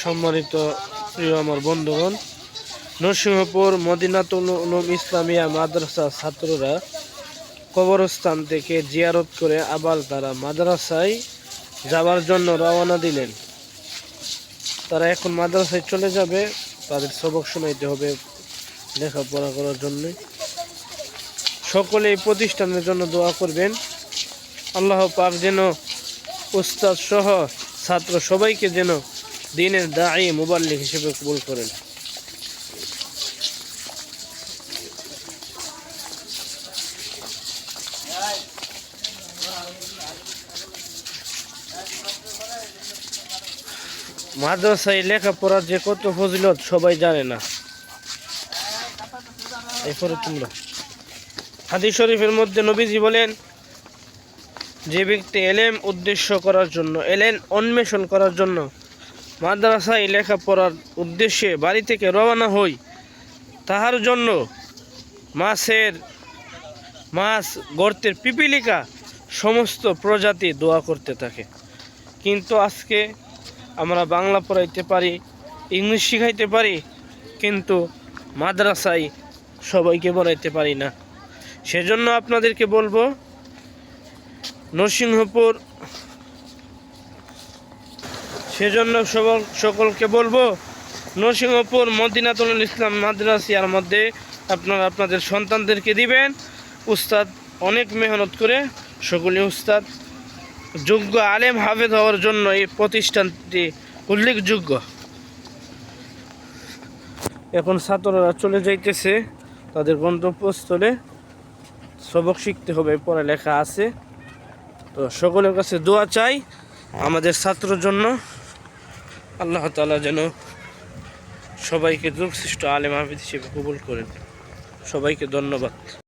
সম্মানিত প্রিয় আমার বন্ধুগণ, নরসিংহপুর মদিনাতুল ইসলামিয়া মাদ্রাসা ছাত্ররা কবরস্থান থেকে জিয়ারত করে আবার তারা মাদ্রাসায় যাওয়ার জন্য রওনা দিলেন। তারা এখন মাদ্রাসায় চলে যাবে, তাদের সবক শোনাইতে হবে লেখাপড়া করার জন্য সকলে এই প্রতিষ্ঠানের জন্য দোয়া করবেন। আল্লাহ পাক যেন উস্তাদ সহ ছাত্র সবাইকে যেন দিনের দায়ী মুবাল্লিক হিসেবে কবুল করেন মাদ্রাসায় লেখাপড়ার যে কত ফজিলত সবাই জানে না। এরপরে তোমরা। হাদিস শরীফের মধ্যে নবীজি বলেন যে ব্যক্তি এলেম উদ্দেশ্য করার জন্য, এলেন অন্বেষণ করার জন্য, মাদ্রাসায় লেখাপড়ার উদ্দেশ্যে বাড়ি থেকে রওনা হই, তাহার জন্য মাছের, মাছ গর্তের পিপিলিকা সমস্ত প্রজাতি দোয়া করতে থাকে। কিন্তু আজকে আমরা বাংলা পড়াইতে পারি, ইংলিশ শিখাইতে পারি, কিন্তু মাদ্রাসায় সবাইকে পড়াইতে পারি না। সেজন্য আপনাদেরকে বলব নরসিংহপুর। সেজন্য সবল সকলকে বলব, নরসিংহপুর, মদিনাতুল ইসলাম মাদ্রাসিয়ার মধ্যে আপনারা আপনাদের সন্তানদেরকে দিবেন। উস্তাদ অনেক মেহনত করে সকলে উস্তাদ। যোগ্য আলেম হাফেজ হওয়ার জন্য এই প্রতিষ্ঠানটি উল্লেখযোগ্য। এখন ছাত্ররা চলে যাইতেছে। তাদের গন্তব্যস্থলে সবক শিখতে হবে, পড়ালেখা আছে। তো সকলের কাছে দোয়া চাই আমাদের ছাত্রর জন্য। আল্লাহ তালা যেন সবাইকে যুগসৃষ্ট আলেম হাফিজ হিসেবে কবুল করেন। সবাইকে ধন্যবাদ।